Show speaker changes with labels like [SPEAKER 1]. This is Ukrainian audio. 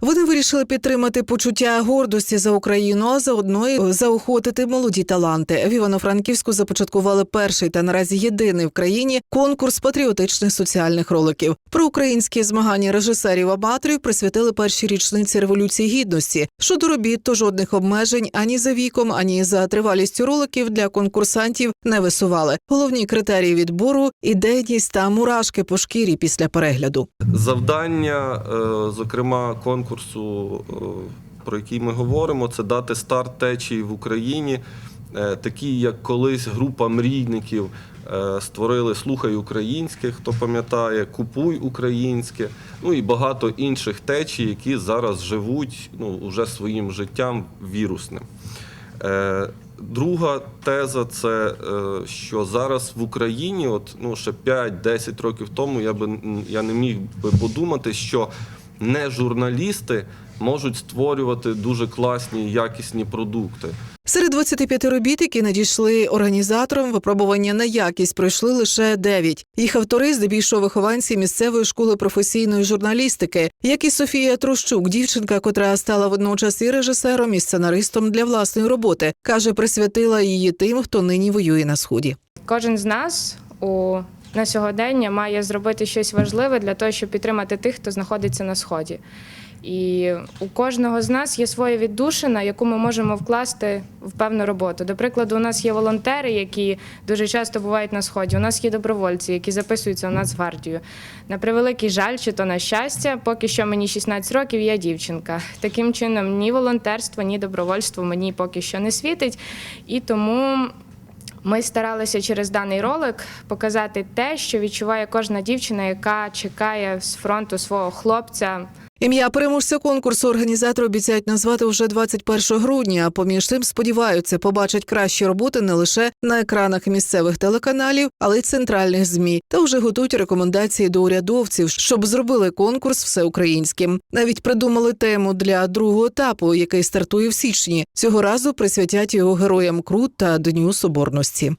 [SPEAKER 1] Вони вирішили підтримати почуття гордості за Україну, а заодно й заохотити молоді таланти. В Івано-Франківську започаткували перший та наразі єдиний в країні конкурс патріотичних соціальних роликів. Про українські змагання режисерів аматорів присвятили першій річниці революції гідності. Щодо робіт, то жодних обмежень ані за віком, ані за тривалістю роликів для конкурсантів не висували. Головні критерії відбору ідейність та мурашки по шкірі після перегляду.
[SPEAKER 2] Завдання, е, зокрема, конкурсу, е, про який ми говоримо, це дати старт течії в Україні, е, такі як колись група мрійників е, створили Слухай українське, хто пам'ятає, Купуй українське, ну і багато інших течій, які зараз живуть ну, уже своїм життям вірусним. Друга теза це що зараз в Україні, от ну ще 5-10 років тому, я би я не міг би подумати, що не журналісти можуть створювати дуже класні якісні продукти.
[SPEAKER 1] Серед 25 робіт, які надійшли організаторам, випробування на якість пройшли лише 9. Їх автори здебільшого вихованці місцевої школи професійної журналістики, як і Софія Трощук, дівчинка, котра стала водночас і режисером, і сценаристом для власної роботи, каже, присвятила її тим, хто нині воює на сході.
[SPEAKER 3] Кожен з нас у на сьогодення має зробити щось важливе для того, щоб підтримати тих, хто знаходиться на сході. І у кожного з нас є своя віддушина, яку ми можемо вкласти в певну роботу. До прикладу, у нас є волонтери, які дуже часто бувають на сході. У нас є добровольці, які записуються в Нацгвардію. На превеликий жаль, чи то на щастя, поки що мені 16 років, я дівчинка. Таким чином, ні волонтерство, ні добровольство мені поки що не світить. І тому ми старалися через даний ролик показати те, що відчуває кожна дівчина, яка чекає з фронту свого хлопця.
[SPEAKER 1] Ім'я переможця конкурсу організатори обіцяють назвати вже 21 грудня. А поміж тим сподіваються, побачать кращі роботи не лише на екранах місцевих телеканалів, але й центральних змі. Та вже готують рекомендації до урядовців, щоб зробили конкурс всеукраїнським. Навіть придумали тему для другого етапу, який стартує в січні. Цього разу присвятять його героям Крут та Дню Соборності.